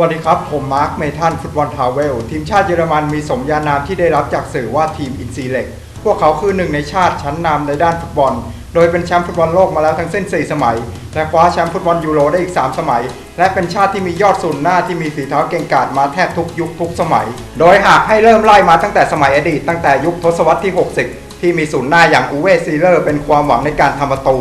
วัสดีครับ ผมมาร์ค เมทันฟุตบอลทาวเวล ทีมชาติเยอรมันมีสมญานามที่ได้รับจากสื่อว่าทีมอินซีเล็ก พวกเขาคือหนึ่งในชาติชั้นนำในด้านฟุตบอล โดยเป็นแชมป์ฟุตบอลโลกมาแล้วทั้งสิ้น 4 สมัย และคว้าแชมป์ฟุตบอลยูโรได้อีก 3 สมัย และเป็นชาติที่มียอดศูนหน้าที่มีฝีเท้าเก่งกาจมาแทบทุกยุคทุกสมัย โดยหากให้เริ่มไล่มาตั้งแต่สมัยอดีตตั้งแต่ยุคทศวรรษที่ 60 ที่มีศูนย์หน้าอย่างอูเวซีเลอร์เป็นความหวังในการทำประตู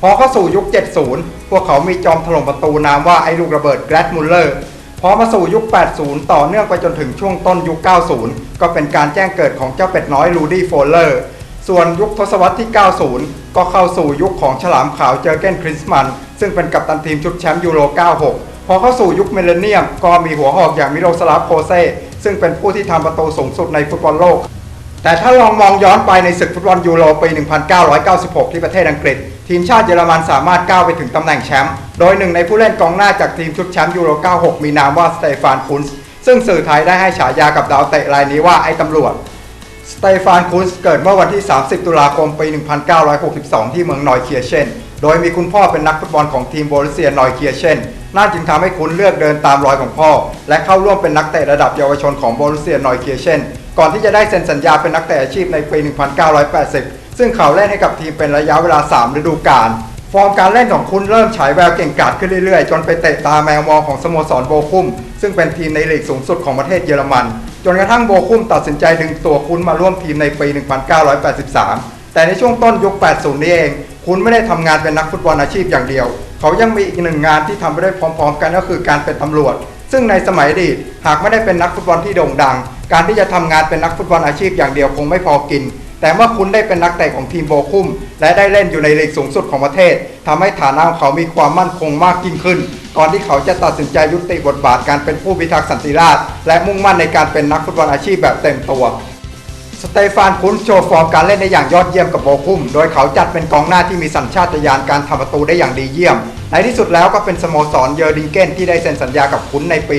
พอเข้าสู่ยุค 70 พวกเขามีจอมถล่มประตูนามว่าไอ้ลูกระเบิดแกรดมุลเลอร์ พอมาสู่ยุค 80 ต่อเนื่องไปจนถึงช่วงต้นยุค 90 ก็เป็นการแจ้งเกิดของเจ้าเป็ดน้อยรูดี้โฟลเลอร์ ส่วนยุคทศวรรษที่ 90 ก็เข้าสู่ยุคของฉลามขาวเจอเกนคริสมัน ซึ่งเป็นกัปตันทีมชุดแชมป์ยูโร 96 พอเข้าสู่ยุคมิเลเนียม ก็มีหัวหอกอย่างมิโรสลาฟโคเซซึ่งเป็นผู้ที่ทำประตูสูงสุดในฟุตบอลโลก แต่ถ้าลองมองย้อนไปในศึกฟุตบอลยูโรปี 1996 ที่ประเทศอังกฤษ ทีมชาติเยอรมันสามารถก้าวไปถึงตำแหน่งแชมป์ โดยหนึ่งในผู้เล่นกองหน้าจากทีมชุดแชมป์ยูโร 96 มีนามว่าสเตฟานคุนส์ซึ่งสื่อไทยได้ให้ฉายากับดาวเตะรายนี้ว่าไอ้ตำรวจ สเตฟานคุนส์เกิดเมื่อวันที่ 30 ตุลาคม ปี 1962 ที่เมืองนอยเคียเชน โดยมีคุณพ่อเป็นนักฟุตบอลของทีมโบรุเซียนอยเคียเชนน่าจึงทำให้คุณเลือกเดินตามรอยของพ่อ และเข้าร่วมเป็นนักเตะระดับเยาวชนของโบรุเซียนอยเคียเชน ก่อนที่จะได้เซ็นสัญญาเป็นนักเตะอาชีพในปี 1980 ซึ่งเขาเล่นให้กับทีมเป็นระยะเวลา 3 ฤดูกาล ฟอร์มการเล่นของคุณเริ่มฉายแววเก่งกาจขึ้นเรื่อยๆ จนไปเตะตาแมวมองของสโมสรโบคุม ซึ่งเป็นทีมในลีกสูงสุดของประเทศเยอรมัน จนกระทั่งโบคุมตัดสินใจดึงตัวคุณมาร่วมทีมในปี 1983 แต่ในช่วงต้นยุค 80 นี้เอง คุณไม่ได้ทำงานเป็นนักฟุตบอลอาชีพอย่างเดียว เขายังมีอีกหนึ่งงานที่ทำไปได้พร้อม ๆ กันก็คือการเป็นตำรวจ ซึ่งในสมัยอดีตหากไม่ได้เป็นนักฟุตบอลที่โด่งดัง การที่จะทำงานเป็นนักฟุตบอลอาชีพอย่างเดียวคงไม่พอกิน แต่เมื่อคุณได้เป็นนักเตะของทีมโบคุ้ม และได้เล่นอยู่ในลีกสูงสุดของประเทศทำให้ฐานะของเขามีความมั่นคงมากยิ่งขึ้น ก่อนที่เขาจะตัดสินใจยุติบทบาทการเป็นผู้พิทักษ์สันติราษฎร์และมุ่งมั่นในการเป็นนักฟุตบอลอาชีพแบบเต็มตัวสเตฟานคุนโชว์ฟอร์มการเล่นได้อย่างยอดเยี่ยมกับโบคุ้ม โดยเขาจัดเป็นกองหน้าที่มีสัญชาตญาณการทำประตูได้อย่างดีเยี่ยม ในที่สุดแล้วก็เป็นสโมสรเยอร์ดิงเกนที่ได้เซ็นสัญญากับคุนในปี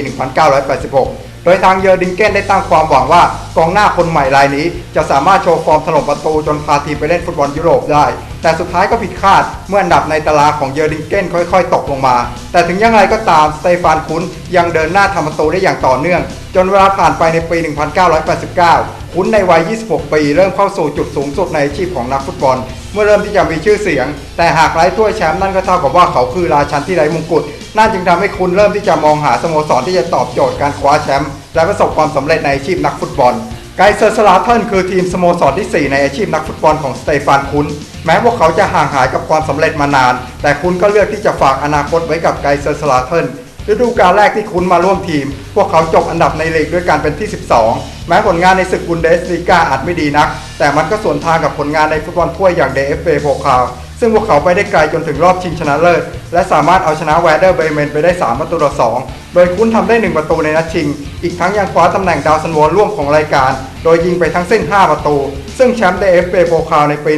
1986 โดยทางเยอร์ดิงเกนได้ตั้งความหวังว่ากองหน้าคนใหม่รายนี้ จะสามารถโชว์ฟอร์มถล่มประตูจนพาทีมไปเล่นฟุตบอลยุโรปได้ แต่สุดท้ายก็ผิดคาดเมื่ออันดับในตารางของเยอร์ดิงเกนค่อย ๆ ตกลงมา แต่ถึงอย่างไรก็ตามสเตฟานคุนยังเดินหน้าทำประตูได้อย่างต่อเนื่อง จนเวลาผ่านไปในปี 1989 คุนในวัย 26 ปี เริ่มเข้าสู่จุดสูงสุดในอาชีพของนักฟุตบอล เมื่อเริ่มที่จะมีชื่อเสียง แต่หากไร้ถ้วยแชมป์นั่นก็เท่ากับว่าเขาคือราชันที่ไร้มงกุฎนั่นจึงทำให้คุณเริ่มที่จะมองหาสโมสรที่จะตอบโจทย์การคว้าแชมป์และประสบความสำเร็จในอาชีพนักฟุตบอลไกเซอร์สลาเทนคือทีมสโมสรที่ 4 ในอาชีพนักฟุตบอลของสเตฟานคุนแม้พวกเขาจะห่างหายกับความสำเร็จมานาน แต่คุณก็เลือกที่จะฝากอนาคตไว้กับไกเซอร์สลาเทน ฤดูกาลแรกที่คุณมาร่วมทีม พวกเขาจบอันดับในลีกด้วยการเป็นที่ 12 แม้ผลงานในศึกบุนเดสลีกาอาจไม่ดีนัก แต่มันก็สวนทางกับผลงานในฟุตบอลถ้วยอย่าง DFB โพคาซึ่งพวกเขาไปได้ไกลจนถึงรอบชิงชนะเลิศ และสามารถเอาชนะแวร์เดอร์เบเมนไปได้ 3 ประตูต่อ 2 โดยคุณทำได้ 1 ประตูในนัดชิง อีกทั้งยังคว้าตำแหน่งดาวซันโวร่วมของรายการ โดยยิงไปทั้งสิ้น 5 ประตู ซึ่งแชมป์ DFB โพคาในปี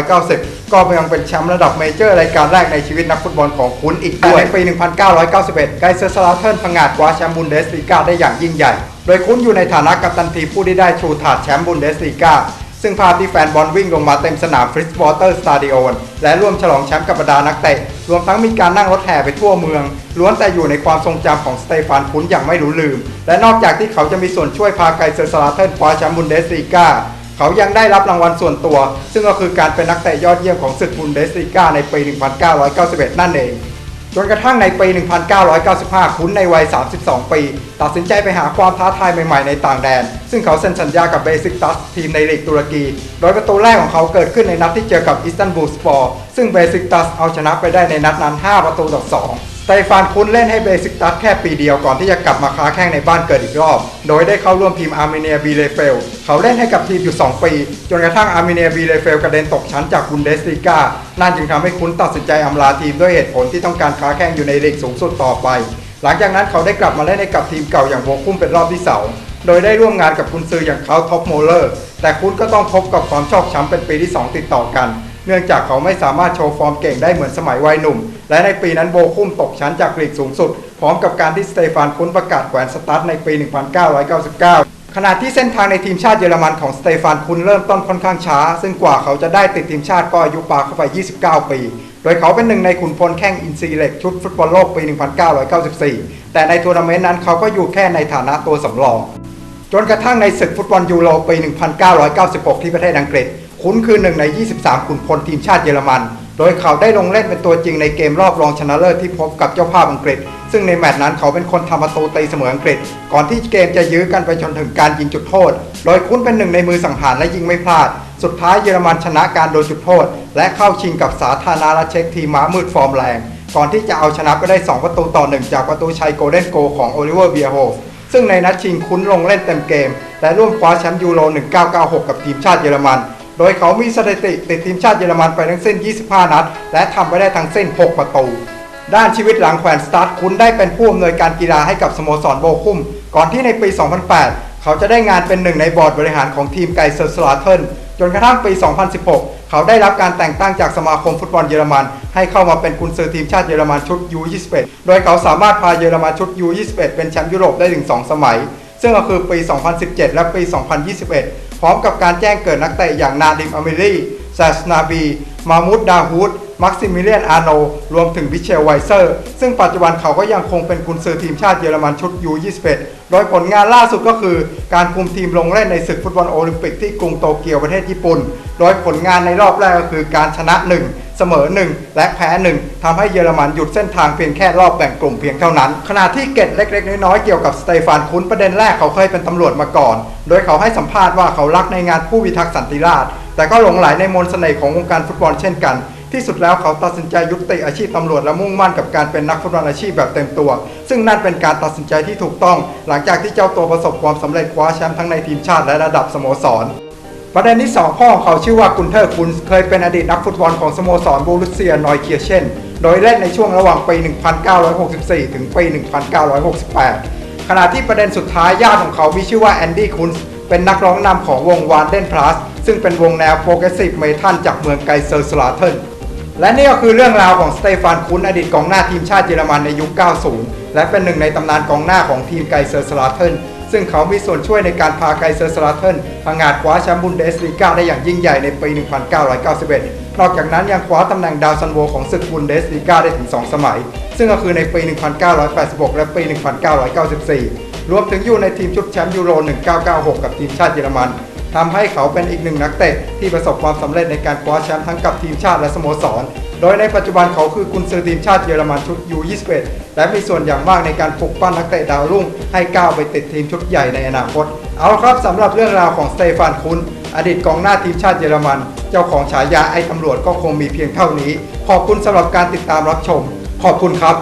1990 ก็ยังเป็นแชมป์ระดับเมเจอร์รายการแรกในชีวิตนักฟุตบอลของคุณอีกด้วยในปี 1991 ไกเซอร์สลาเทิร์นพังงาดคว้าแชมป์บุนเดสลีกาได้อย่างยิ่งใหญ่ โดยคุณอยู่ในฐานะกัปตันทีมผู้ที่ได้ชูถาดแชมป์บุนเดสลีกาซึ่งภาพที่แฟนบอลวิ่งลงมาเต็มสนามฟริสวอเตอร์สตาดิโอนและร่วมฉลองแชมป์กับบรรดานักเตะ รวมทั้งมีการนั่งรถแห่ไปทั่วเมือง ล้วนแต่อยู่ในความทรงจำของสเตฟานคุนอย่างไม่รู้ลืม และนอกจากที่เขาจะมีส่วนช่วยพาไกเซอร์สลาเทิร์นคว้าแชมป์บุนเดสลีกา เขายังได้รับรางวัลส่วนตัว ซึ่งก็คือการเป็นนักเตะยอดเยี่ยมของศึกบุนเดสลีกาในปี 1991 นั่นเอง จนกระทั่งในปี 1995 คุ้นในวัย 32 ปี ตัดสินใจไปหาความท้าทายใหม่ๆในต่างแดน ซึ่งเขาเซ็นสัญญากับเบซิกตัสทีมในลีกตุรกี โดยประตูแรกของเขาเกิดขึ้นในนัดที่เจอกับอิสตันบูลสปอร์ ซึ่งเบซิกตัสเอาชนะไปได้ในนัดนั้น 5 ประตูต่อ 2 สเตฟานคุนเล่นให้เบซิกตัสแค่ปีเดียวก่อนที่จะกลับมาค้าแข้งในบ้านเกิดอีกรอบ โดยได้เข้าร่วมทีมอาร์เมเนียบีเลเฟล เขาเล่นให้กับทีมอยู่ 2 ปี จนกระทั่งอาร์เมเนียบีเลเฟลกระเด็นตกชั้นจากบุนเดสลีกา นั่นจึงทำให้คุนตัดสินใจอำลาทีมด้วยเหตุผลที่ต้องการค้าแข้งอยู่ในลีกสูงสุดต่อไป หลังจากนั้นเขาได้กลับมาเล่นให้กับทีมเก่าอย่างโบคุมเป็นรอบที่สองโดยได้ร่วมงานกับกุนซืออย่างเขาท็อปโมเลอร์ แต่คุณก็ต้องพบกับความชอกช้ำเป็นปีที่ 2 ติดต่อกัน เนื่องจากเขาไม่สามารถโชว์ฟอร์มเก่งได้เหมือนสมัยวัยหนุ่ม และในปีนั้นโบคุมตกชั้นจากลีกสูงสุด พร้อมกับการที่สเตฟานคุนประกาศแขวนสตาร์ทในปี 1999ขณะที่เส้นทางในทีมชาติเยอรมันของสเตฟานคุนเริ่มต้นค่อนข้างช้า ซึ่งกว่าเขาจะได้ติดทีมชาติก็อายุปาเข้าไป 29 ปี โดยเขาเป็นหนึ่งในขุนพลแข้งอินซีเล็กชุดฟุตบอลโลกปี 1994 แต่ในทัวร์นาเมนต์นั้นเขาก็อยู่แค่ในฐานะตัวสำรอง จนกระทั่งในศึกฟุตบอลยูโรปี 1996 ที่ประเทศอังกฤษ คุ้นคือหนึ่งใน 23 ขุนพลทีมชาติเยอรมัน โดยเขาได้ลงเล่นเป็นตัวจริงในเกมรอบรองชนะเลิศที่พบกับเจ้าภาพอังกฤษ ซึ่งในแมตช์นั้นเขาเป็นคนทำประตูตีเสมออังกฤษ ก่อนที่เกมจะยื้อกันไปจนถึงการยิงจุดโทษ โดยคุ้นเป็นหนึ่งในมือสังหารและยิงไม่พลาด สุดท้ายเยอรมันชนะการโดนจุดโทษ และเข้าชิงกับสาธารณรัฐเช็กทีมม้ามืดฟอร์มแรง ก่อนที่จะเอาชนะไปได้ 2 ประตูต่อหนึ่งจากประตูชัยโกลเด้นโกลของโอลิเวอร์เบียโฮซึ่งในนัดชิงคุ้นลงเล่นเต็มเกมและร่วมคว้าแชมป์ยูโร1996 กับทีมชาติเยอรมัน โดยเขามีสถิติติดทีมชาติเยอรมันไปทั้งสิ้น 25 นัด และทำไปได้ทั้งสิ้น 6 ประตู ด้านชีวิตหลังแขวนสตาร์ทคุ้นได้เป็นผู้อำนวยการกีฬาให้กับสโมสรโบคุม ก่อนที่ในปี 2008 เขาจะได้งานเป็นหนึ่งในบอร์ดบริหารของทีมไกเซอร์สลาเทิร์นจนกระทั่งปี 2016 เขาได้รับการแต่งตั้งจากสมาคมฟุตบอลเยอรมัน ให้เข้ามาเป็นกุนซือทีมชาติเยอรมันชุด U21 โดยเขาสามารถพาเยอรมันชุด U21 เป็นแชมป์ยุโรปได้ถึง 2 สมัย ซึ่งก็คือปี 2017 และปี 2021 พร้อมกับการแจ้งเกิดนักเตะอย่างนาดิมอเมรีแซสนาบี มามูดดาฮูดมักซิมิเลียนอาโน รวมถึงวิเชลไวเซอร์ ซึ่งปัจจุบันเขาก็ยังคงเป็นกุนซือทีมชาติเยอรมันชุด U21 โดยผลงานล่าสุดก็คือการคุมทีมลงเล่นในศึกฟุตบอลโอลิมปิกที่กรุงโตเกียวประเทศญี่ปุ่น โดยผลงานในรอบแรกก็คือการชนะ 1 เสมอ 1 และแพ้ 1ทำให้เยอรมันหยุดเส้นทางเพียงแค่รอบแบ่งกลุ่มเพียงเท่านั้น ขณะที่เกร็ดเล็กๆ น้อยๆ เกี่ยวกับสเตฟานคุนประเด็นแรกเขาเคยเป็นตำรวจมาก่อน โดยเขาให้สัมภาษณ์ว่าเขารักในงานผู้พิทักษ์สันติราษฎร์แต่ก็หลงไหลในมนต์เสน่ห์ของวงการฟุตบอลเช่นกัน ที่สุดแล้วเขาตัดสินใจยุติอาชีพตำรวจและมุ่งมั่นกับการเป็นนักฟุตบอลอาชีพแบบเต็มตัว ซึ่งนั่นเป็นการตัดสินใจที่ถูกต้อง หลังจากที่เจ้าตัวประสบความสำเร็จคว้าแชมป์ทั้งในทีมชาติและระดับสโมสรประเด็นที่2พ่อของเขาชื่อว่ากุนเทอร์คุนเคยเป็นอดีตนักฟุตบอลของสโมสรบูรุสเซียนอยเคียเช่น โดยเล่นในช่วงระหว่างปี 1964 ถึงปี 1968 ขณะที่ประเด็นสุดท้ายญาติของเขามีชื่อว่าแอนดี้คุนเป็นนักร้องนำของวงวานเดนพลัสซึ่งเป็นวงแนวโปรเกรสซีฟเมทัลจากเมืองไกเซอร์สลาเทน และนี่ก็คือเรื่องราวของสเตฟานคุนอดีตกองหน้าทีมชาติเยอรมันในยุค 90 และเป็นหนึ่งในตำนานกองหน้าของทีมไกเซอร์สลาเทนซึ่งเขามีส่วนช่วยในการพาไกเซอร์สลาเทนพังงาดคว้าแชมป์บุนเดสลีกาได้อย่างยิ่งใหญ่ในปี 1991 นอกจากนั้นยังคว้าตำแหน่งดาวซันโวของศึกบุนเดสลีกาได้ถึง 2 สมัย ซึ่งก็คือในปี 1986 และปี 1994 รวมถึงอยู่ในทีมชุดแชมป์ยูโร 1996 กับทีมชาติเยอรมัน ทำให้เขาเป็นอีกหนึ่งนักเตะที่ประสบความสำเร็จในการคว้าแชมป์ทั้งกับทีมชาติและสโมสร โดยในปัจจุบันเขาคือกุนซือทีมชาติเยอรมันชุด U21 และมีส่วนอย่างมากในการปลุกปั้นนักเตะดาวรุ่ง ให้ก้าวไปติดทีมชุดใหญ่ในอนาคต เอาครับสำหรับเรื่องราวของสเตฟานคุนอดีตกองหน้าทีมชาติเยอรมัน เจ้าของฉายาไอ้ตำรวจก็คงมีเพียงเท่านี้ ขอบคุณสำหรับการติดตามรับชม ขอบคุณครับ